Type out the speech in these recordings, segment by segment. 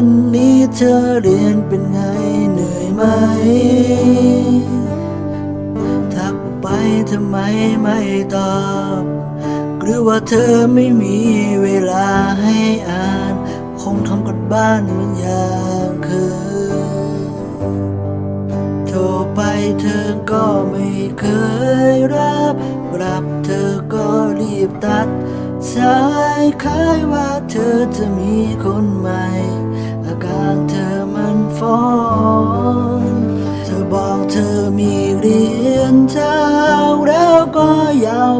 วันนี้เธอเรียนเป็นไงเหนื่อยไหม ทักไปทำไมไม่ตอบ หรือว่าเธอไม่มีเวลาให้อ่าน คงทำกันบ้านเหมือนอย่างเคยโทรไปเธอก็ไม่เคยรับรับเธอก็รีบตัดสายคล้ายว่าเธอจะมีคนใหม่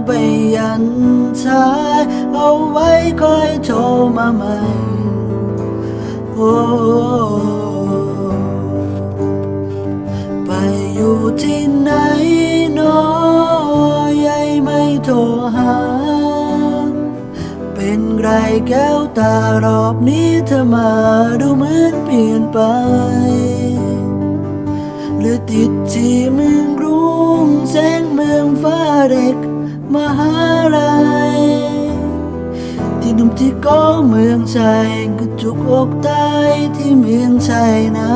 ไปยันสายเอาไว้คอยโทรมาใหม่ โอ้ไปอยู่ที่ไหนหนอยายไม่โทรหา เป็นไรแก้วตารอบนี้เธอมาดูเหมือนเปลี่ยนไปหรือติดที่เมืองรุ้งแสงเมืองฟ้าเด็ก มหาลัยที่หนุ่มที่ก็เมืองใจกระจุกอกตายที่เมืองใจนะ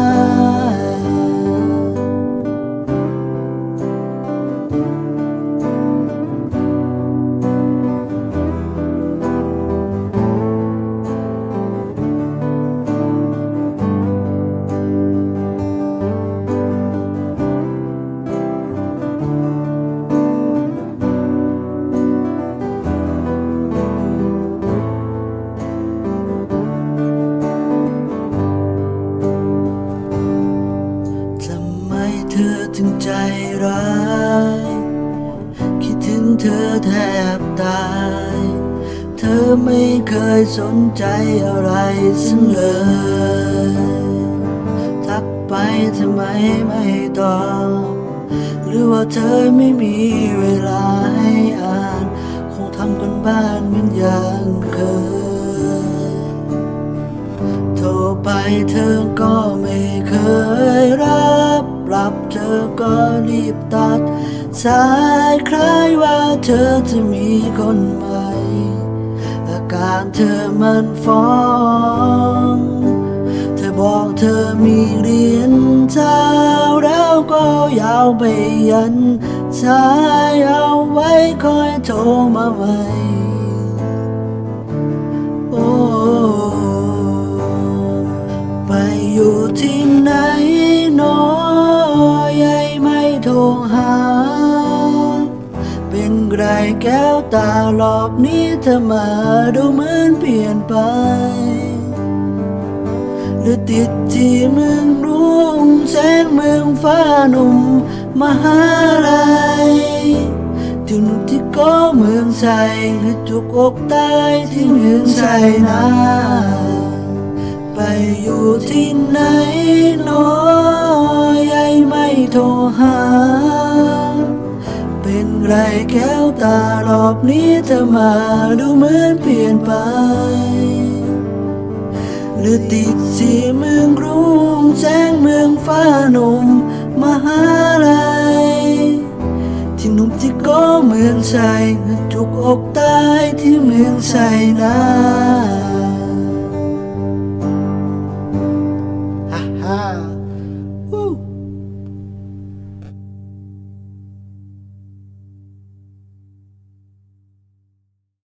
ถึงใจร้าย คิดถึงเธอแทบตาย เธอไม่เคยสนใจอะไรสักเลย ทักไปทำไมไม่ตอบ หรือว่าเธอไม่มีเวลาให้อ่าน คงทำกันบ้านเหมือนอย่างเคยโทรไปเธอก็ไม่เคย รับเธอก็รีบตัด สายคล้ายว่าเธอจะมีคนใหม่ อาการเธอมันฟ้อง เธอบอกเธอมีเรียนเช้าแล้วก็ยาวไปยันสายเอาไว้คอยโทรมาใหม่โอ้ไปอยู่ที่ไหน ตารอบนี้เธอมาดูเหมือนเปลี่ยนไป หรือติดที่เมืองรุ่งแสงเมืองฟ้าหนุ่มมหาลัยที่หนุ่มที่ก็เมืองใสหรือจุกอกตายที่เมืองใสนะไปอยู่ที่ไหนหนอยายไม่โทรหา ไรแก้วตารอบนี้เธอมาดูเหมือนเปลี่ยนไป หรือติดสีเมืองกรุงแสงเมืองฟ้าหนุ่มมหาลัยที่หนุ่มที่ก็เมืองใสจุกอกตายที่เมืองใสนะฮ่าฮ่า